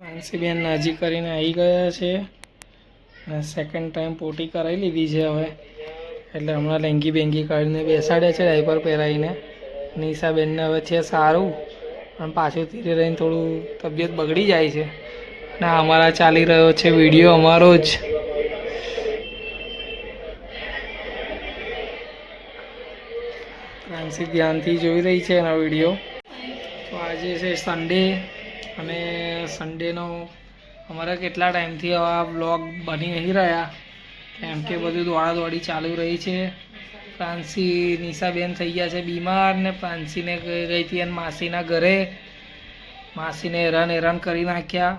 માનસીબેન નાજી કરીને આવી ગયા છે અને સેકન્ડ ટાઈમ પોટી કરાવી લીધી છે હવે. એટલે હમણાં લેંગી બેંગી કાઢીને બેસાડ્યા છે ડાયપર પહેરાવીને. નિશાબેનને હવે છે સારું, પણ પાછું ધીરે રહીને થોડું તબિયત બગડી જાય છે. અને અમારા ચાલી રહ્યો છે વીડિયો અમારો જ. પ્રાંસી ધ્યાનથી જોઈ રહી છે એનો વીડિયો. તો આજે છે સન્ડે અને સન્ડેનો અમારા કેટલા ટાઈમથી આ બ્લોગ બની નહીં રહ્યા. કેમ કે બધું દોડાદોડી ચાલુ રહી છે. પ્રાંસી નિશાબેન થઈ ગયા છે બીમાર ને પ્રાંસીને ગઈ હતી અને માસીના ઘરે. માસીને હેરાન હેરાન કરી નાખ્યા.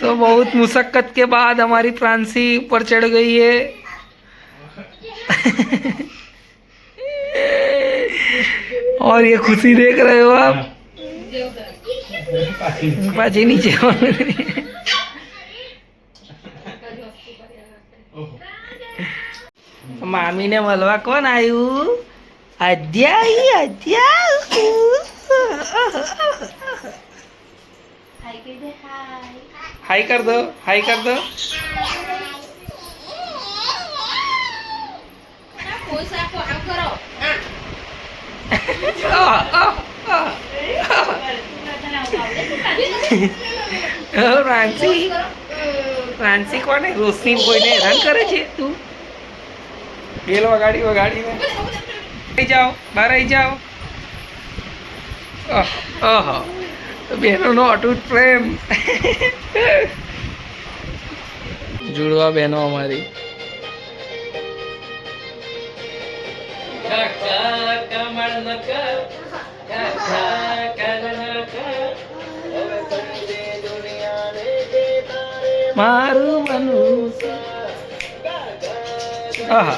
तो बहुत मुशक्क़त के बाद हमारी प्रांसी ऊपर चढ़ गई है और ये खुशी देख रहे हो आप पाजी नीचे મામી ને મળવા કોણ આવ્યું અધ્યાય અધ્યાય હાઈ કર દો હાઈ કર દો રાંચી રાંચી કોને? રોશની કોઈને હેરાન કરે છે તું? બેલ વગાડી વગાડીને આવી જાઓ બહાર આવી જાઓ. ઓહો બહેનોનો અટૂટ પ્રેમ. જુડવા બહેનો અમારી. મારું બનવું આહા.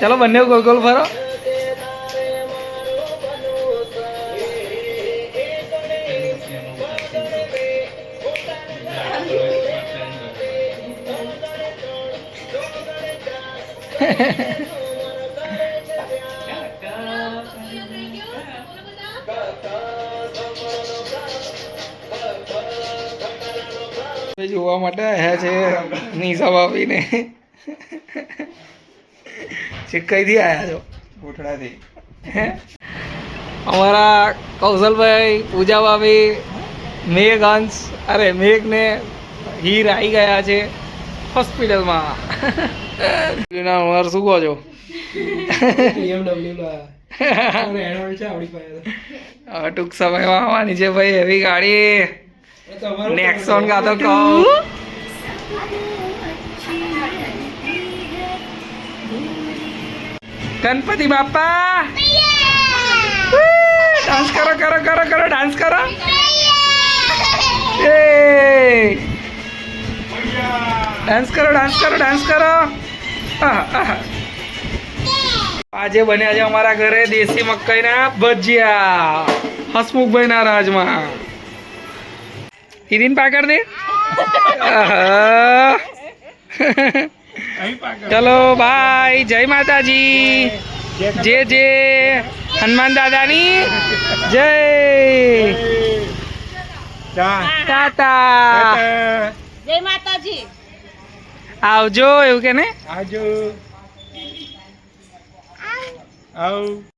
ચલો બંને ગોલ ગોલ ફરો. જોવા માટે આવ્યા છે નિશા છે કઈથી આવ્યા છો. કોઠડાથી હે? અમારા કૌશલભાઈ પૂજા બાપી મેઘ અંશ અરે મેઘ ને હીર આવી ગયા છે. હોસ્પિટલમાં. શું કહો છો. ટૂંક સમયમાં આવવાની છે ભાઈ એવી ગાડી. નેક્સોન ગાતો તો કહું. ગણપતિ બાપા. ડાન્સ કરો કરો કરો કરો ડાન્સ કરો. એ ડાન્સ કરો ડાન્સ કરો ડાન્સ કરો. આજે બન્યા છે અમારા ઘરે દેશી મકાઈના ભજીયા. હસમુખભાઈના રાજમાં. હિરીન પાકડ દે. આહા. ચલો બાય જય માતાજી. જે જે. હનુમાન દાદાની જય. તાતા જય માતાજી. આવજો એવું કે ને આવજો. આવ.